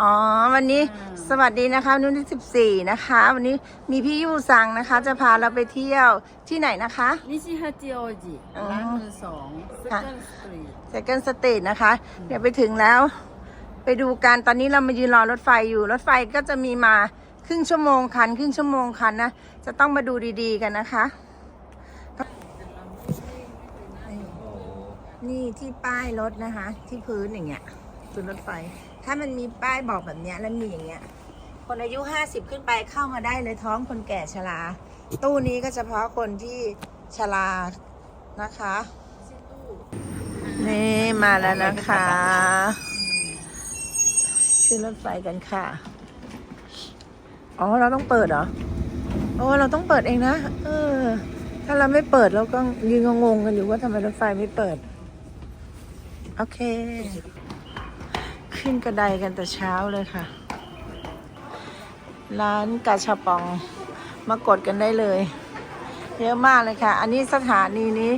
อ๋อ วันนี้สวัสดีนะคะนุ้นที่สิบสี่นะคะ วันนี้มีพี่ยูซังนะคะ จะพาเราไปเที่ยวที่ไหนนะคะ นิชิฮัจิโอจิอ๋ร้านมือสองเซคันสตรีท เซกันสเตทนะคะ เดี๋ยวไปถึงแล้ว ไปดูกันตอนนี้เรามายืนรอรถไฟอยู่ รถไฟก็จะมีมาครึ่งชั่วโมงคัน ครึ่งชั่วโมงคันนะ จะต้องมาดูดีๆกันนะคะ นี่ที่ป้ายรถนะคะ ที่พื้นอย่างเงี้ย บนรถไฟ ถ้ามันมีป้ายบอกแบบเนี้ยแล้วมีอย่างเงี้ย คนอายุ 50 ขึ้นไปเข้ามาได้เลยท้องคนแก่ชรา ตู้นี้ก็เฉพาะคนที่ชรานะคะ นี่มาแล้วนะคะ ขึ้นรถไฟกันค่ะ อ๋อ เราต้องเปิดเหรอ โอ้เราต้องเปิดเองนะ เออ ถ้าเราไม่เปิดเราก็ยืนงงๆกันอยู่ว่าทำไมรถไฟไม่เปิดโอเค ขึ้นกระไดกันแต่เช้าเลยค่ะ ร้านกาชาปองมากดกันได้เลย เยอะมากเลยค่ะ อันนี้สถานีนี้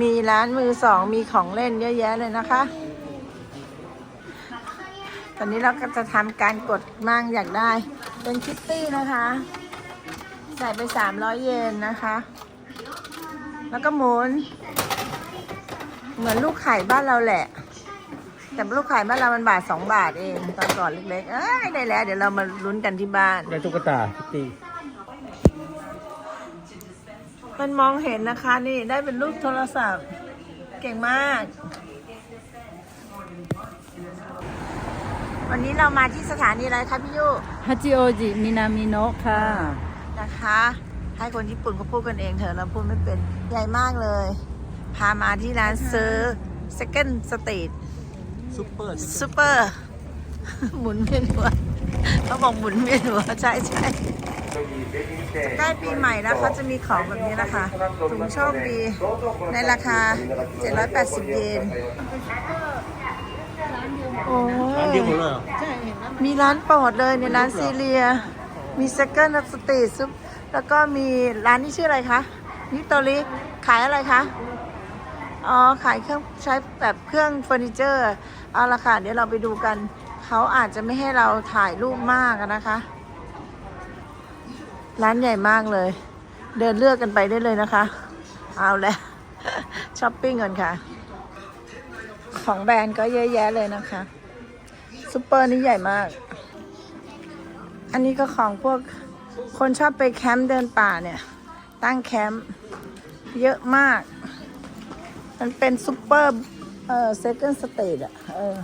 มีร้านมือสองมีของเล่นเยอะแยะเลยนะคะ ตอนนี้เราก็จะทำการกดมั่งอยากได้ เป็นคิตตี้นะคะ ใส่ไป 300 เยนนะคะ แล้วก็หมุน เหมือนลูกไข่บ้านเราแหละ แต่ลูกไข่ยบ้านเรามันบาทสองบาทเองตอนก่อนเล็กๆเอ้ยได้แล้ว เดี๋ยวเรามาลุ้นกันที่บ้าน ได้ตุ๊กตาพี่ตีมันมองเห็นนะคะนี่ได้เป็นลูกโทรศัพท์ เก่งมาก วันนี้เรามาที่สถานีอะไรคะพี่ยุฮัจิโอจิมินามิโนะค่ะ นะคะ ให้คนญี่ปุ่นเขาพูดกันเองเถอะเราพูดไม่เป็นใหญ่มากเลย พามาที่ร้านซื้อ second street ซุปเปอร์ซูเปอร์ หมุนเวียนหัวเขาบอกหมุนเวียนหัวใช่ใช่ใกล้ปีใหม่แล้วเขาจะมีของแบบนี้นะคะถุงโชคดี ในราคา 780 เยนโอ้ร้านเดียวหมดเลยเหรอมีร้านโปรดเลยในร้านซีเรีย มี second street ซุปแล้วก็มีร้านนี้ชื่ออะไรคะนิโตริขายอะไรคะ อ๋อ ขายเครื่องใช้แบบเครื่องเฟอร์นิเจอร์ เอาละค่ะ เดี๋ยวเราไปดูกัน เขาอาจจะไม่ให้เราถ่ายรูปมากนะคะ ร้านใหญ่มากเลย เดินเลือกกันไปได้เลยนะคะ เอาแล้วช้อปปิ้งก่อนค่ะ ของแบรนด์ก็เยอะแยะเลยนะคะซูเปอร์นี่ใหญ่มาก อันนี้ก็ของพวกคนชอบไปแคมป์เดินป่าเนี่ย ตั้งแคมป์เยอะมาก มันเป็นซูเปอร์เอ่อเซคันด์สเตทอะเออ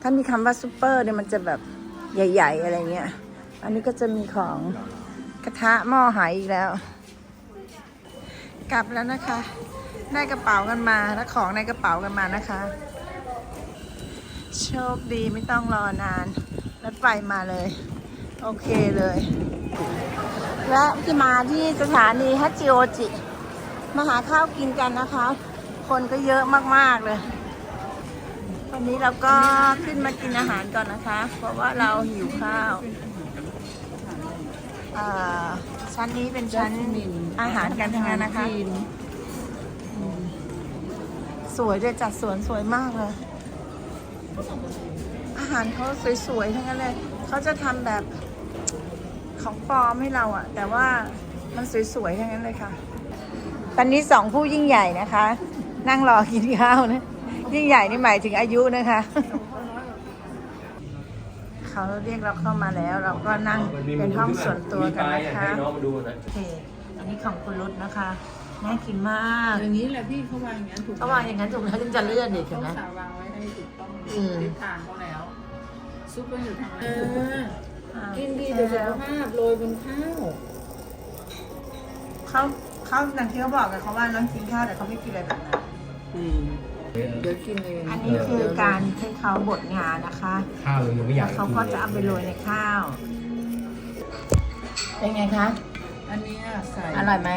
ถ้ามีคำว่าซูเปอร์เนี่ยมันจะแบบใหญ่ ๆ อะไรเงี้ย อันนี้ก็จะมีของกระทะหม้อหายอีกแล้ว กลับแล้วนะคะ ได้กระเป๋ากันมาแล้วของในกระเป๋ากันมานะคะ โชคดีไม่ต้องรอนานรถไฟมาเลย โอเคเลย และที่มาที่สถานีฮัจิโอจิ มาหาข้าวกินกันนะคะ คนก็เยอะมากๆเลย วันนี้เราก็ขึ้นมากินอาหารก่อนนะคะ เพราะว่าเราหิวข้าวอ่าชั้นนี้เป็นชั้นอาหารกันทั้งนั้นนะคะ สวยเลยจัดสวนสวยมากเลย อาหารเขาสวยๆทั้งนั้นเลยเขาจะทำแบบของปลอมให้เราอะแต่ว่ามันสวยๆทั้งนั้นเลยค่ะตอนนี้สองผู้ยิ่งใหญ่นะคะ นั่งรอกินข้าวนะ ยิ่งใหญ่นี่หมายถึงอายุนะคะ เขาเรียกเราเข้ามาแล้ว เราก็นั่งเป็นห้องส่วนตัวกันนะคะให้น้องมาดูหน่อยโอเคอันนี้ของคุณรุตนะคะน่ากินมากอย่างนี้แหละพี่เขาวางอย่างนั้นถูกเขาวางอย่างนั้นถูกแล้วจึงจะเลื่อนอีกเห็นไหมเขาสาวางไว้ให้ถูกต้องอืมทิศทางเขาแล้วซุปมันอยู่ทางไหนอ่ากินดีต่อสุขภาพโรยบนข้าวเขาเขาอย่างที่เขาบอกกันเขาว่าน้องกินข้าวแต่เขาไม่กินอะไรแบบนั้น เดี๋ยวกินเองอันนี้คือการให้เขาบดงานนะคะข้าวเลยังไม่อยากเขาก็จะเอาไปโรยในข้าว เป็นไงคะ อันนี้ใส่อร่อยไหม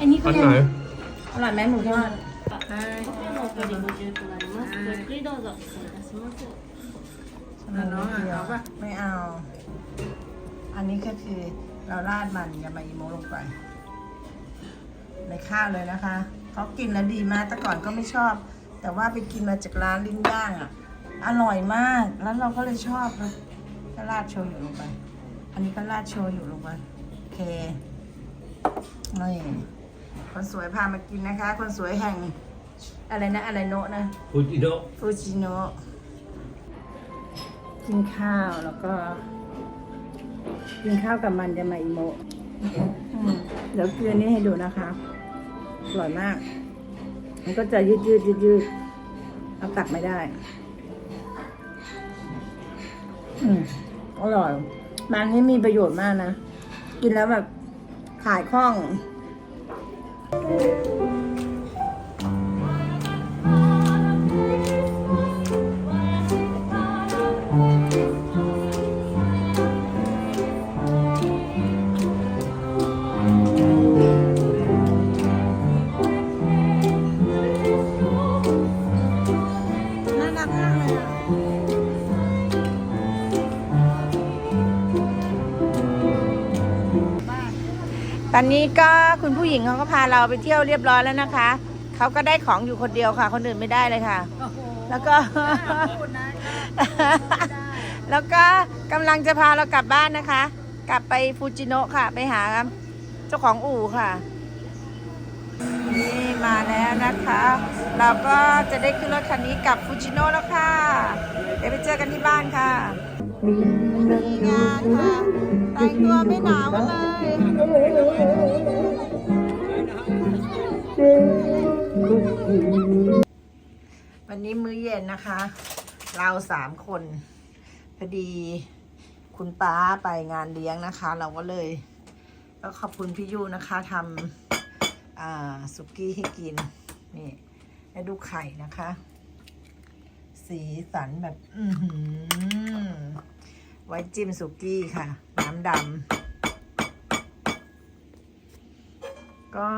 อันนี้คืออันไหนอร่อยไหมหมูทอดใช่ไม่เอา อันนี้ก็คือเราราดมันยามาอิโมลงไป ในข้าวเลยนะคะ เขากินแล้วดีมากแต่ก่อนก็ไม่ชอบ แต่ว่าไปกินมาจากร้านลิ้นย่างอะ อร่อยมาก แล้วเราก็เลยชอบนะก็ราดโชยุลงไป อันนี้ก็ราดโชยุลงไปโอเคนี่คนสวยพามากินนะคะ คนสวยแห่งอะไรนะอะไรโนะนะฟูจิโนะฟูจิโนะกินข้าวแล้วก็ กินข้าวกับมันจะมาอิโมะอืมเดี๋ยวกินอันนี้ให้ดูนะคะ อร่อยมาก มันก็จะยืดยืดยืดยืดเอาตักไม่ได้ อืมอร่อยมันนี่มีประโยชน์มากนะ กินแล้วแบบขายคล่อง อนนี้ก็คุณผู้หญิงเขาก็พาเราไปเที่ยวเรียบร้อยแล้วนะคะ เขาก็ได้ของอยู่คนเดียวค่ะ คนอื่นไม่ได้เลยค่ะ แล้วก็ แล้วก็กำลังจะพาเรากลับบ้านนะคะ กลับไปฟูจิโนะค่ะ ไปหาเจ้าของอู่ค่ะ นี่มาแล้วนะคะ เราก็จะได้ขึ้นรถคันนี้กลับฟูจิโนะแล้วค่ะ เดี๋ยวไปเจอกันที่บ้านค่ะ มีงานค่ะแต่งตัวไม่หนาวกันเลยวันนี้มื้อเย็นนะคะ เราสามคนพอดีคุณป้าไปงานเลี้ยงนะคะ เราก็เลยก็ขอบคุณพี่ยูนะคะทำสุกี้ให้กินนี่แล้วดูไข่นะคะ สีสันแบบ อือหือไว้จิ้มสุกี้ค่ะ น้ำดำ ก็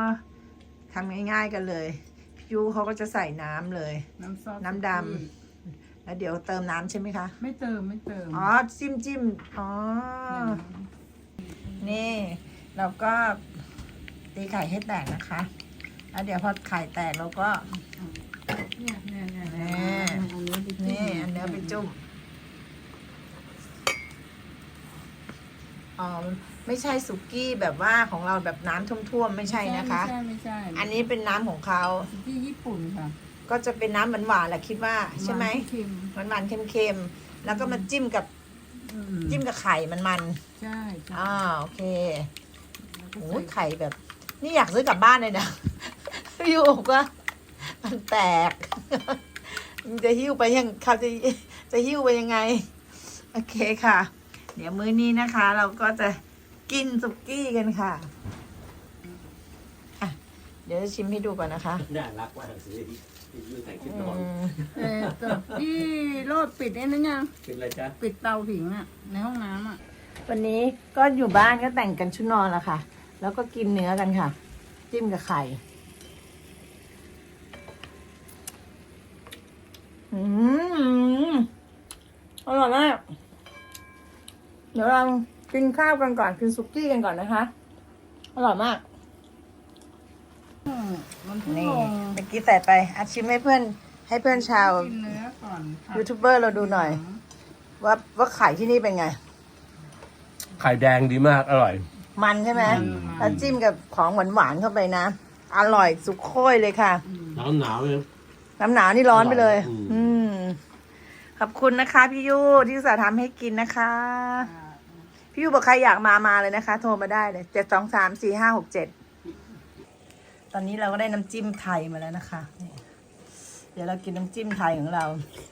ทำง่ายๆกันเลยพี่ยูเขาก็จะใส่น้ำเลย น้ำซอสน้ำดำ แล้วเดี๋ยวเติมน้ำใช่ไหมคะ ไม่เติมไม่เติม อ๋อ จิ้มจิ้มอ๋อ นี่ เราก็ตีไข่ให้แตกนะคะ แล้วเดี๋ยวพอไข่แตกเราก็ เนี่ยเนี่ยเนี่ยแน่อันนี้ไปจิ้มนี่อันเนี้ยไปจุ่มอ๋อไม่ใช่สุกี้แบบว่าของเราแบบน้ำท่วมๆไม่ใช่นะคะ ไม่ใช่ไม่ใช่อันนี้เป็นน้ำของเขาที่ญี่ปุ่นค่ะ ก็จะเป็นน้ำหวานๆแหละคิดว่าใช่ไหมวานเค็มหวานๆเค็มๆแล้วก็มาจิ้มกับอืมจิ้มกับไข่มันใช่ๆใช่อ่าโอเคแล้วก็โอ้ยใส่ไข่แบบ นี่อยากซื้อกลับบ้านเลยนะพี่บอกว่ามันแตกมัน จะหิ้วไปยังเขาจะจะหิ้วไปยังไง โอเคค่ะ เดี๋ยวมื้อนี้นะคะ เราก็จะกินสุกี้กันค่ะอะ เดี๋ยวจะชิมให้ดูก่อนนะคะน่ารักว่าหนังสือที่ยูแต่งชุดนอนอืมเออแต่พี่โรดปิดไอ้นั่นยังเป็นอะไรจ๊ะปิดเตาผิงอะในห้องน้ำอะวันนี้ก็อยู่บ้านก็แต่งกันชุดนอนแล้วค่ะ แล้วก็กินเนื้อกันค่ะ จิ้มกับไข่ อืมอร่อยมากเดี๋ยวเรากินข้าวกันก่อนกินซุกี้กันก่อนนะคะ อร่อยมากอืมมันเพิ่งนี่ลงเมื่อกี้ใส่ไปอาชิมให้เพื่อน ให้เพื่อนชาวกินเนื้อก่อนค่ะยูทูบเบอร์เราดูหน่อย ว่าว่าไข่ที่นี่เป็นไง ไข่แดงดีมากอร่อย มันใช่ไหมแล้วจิ้มกับของหวานๆเข้าไปนะ อร่อยสุดโค้ยเลยค่ะหนาวหนาวเลยน้ำหนาวนี่ร้อนไปเลย อืมอืม ขอบคุณนะคะ พี่ยูที่อุตสาห์ทำให้กินนะคะ พี่ยูบอกใครอยากมามาเลยนะคะ โทรมาได้เลยเจ็ดสองสามสี่ห้าหกเจ็ดตอนนี้เราก็ได้น้ำจิ้มไทยมาแล้วนะคะนี่เดี๋ยวเรากินน้ำจิ้มไทยของเรา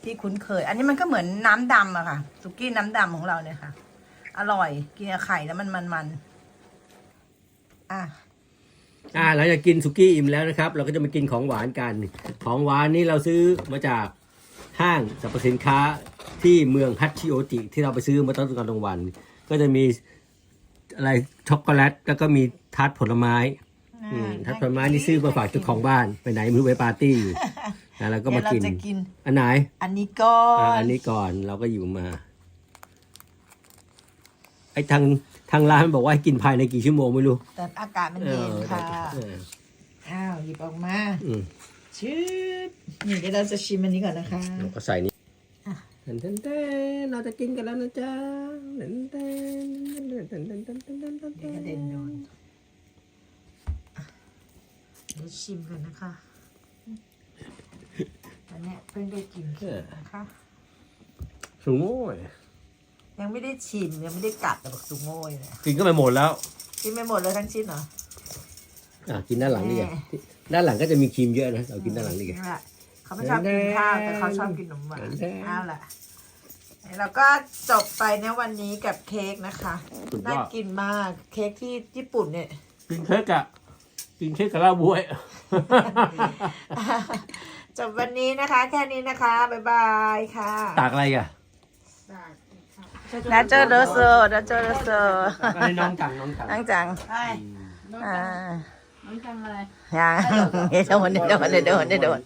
ที่คุ้นเคย อันนี้มันก็เหมือนน้ำดำอะค่ะสุกี้น้ำดำของเราเนี่ยค่ะ อร่อยกินกับไข่แล้วมันมันมันๆอะอ่าหลังจากกินสุกี้อิ่มแล้วนะครับ เราก็จะมากินของหวานกัน ของหวานนี่เราซื้อมาจาก ห้างสรรพสินค้าที่เมืองฮัตชิโอจิที่เราไปซื้อมาตอนกลางวัน ก็จะมีอะไรช็อกโกแลตแล้วก็มีทาร์ตผลไม้อืมทาร์ตผลไม้นี่ซื้อมาฝากเจ้าของบ้านไปไหนไม่รู้ไปปาร์ตี้อยู่นะเราก็มากิน เดี๋ยวเราจะกิน อันไหนอันนี้ก่ออ่าอันนนี้ก่อนเราก็อยู่มา ไอ้ทางทางร้านบอกว่าให้กินภายในกี่ชั่วโมงไม่รู้ แต่อากาศมันเย็นค่ะ เอออ้าวหยิบออกมา อืม ชืด นี่เดี๋ยวเราจะชิมอันนี้ก่อนนะคะเราก็ใส่นี่อะนเต้นเต้นเราจะกินกันแล้วนะจ๊ะเต้นเต้นเต้นเต้นเต้นเต้นเต้นเต้นเต้นกระเด็นโดนอะเดี๋ยวชิมกันนะคะอันเนี้ยเพิ่งได้กินเค้กนะคะ สูงโง่ยยังไม่ได้ชิมยังไม่ได้กัดแต่บอกสุโง่ยเลยกินก็ไปหมดแล้ว กินไม่หมดเลยทั้งชิ้นเหรออะกินด้านหลังนี่ไงแม่ด้านหลังก็จะมีครีมเยอะนะ เรากินด้านหลังนี่ไงนั่นแหละ เขาไม่ชอบกินข้าวแต่เขาชอบกินขนมหวานแดงเอาล่ะแล้วก็จบไปในวันนี้กับเค้กนะคะสุดยน่าอดกินมากเค้กที่ญี่ปุ่นเนี่ย กินเค้กอะกินเค้กกับเหล้าบวย จบวันนี้นะคะ แค่นี้นะคะ บ๊ายบายค่ะตากอะไรอะนาเจอเดอเซอร์นาเจอเดอเซอร์ตากอะไรน้องกังน้องกังนั่งจังไปน้องอ่าจังน้องจังอะไรยังเดี๋ยวโดนเดี๋ยวโดนเดี๋ยวโดนเดี๋ยวโดน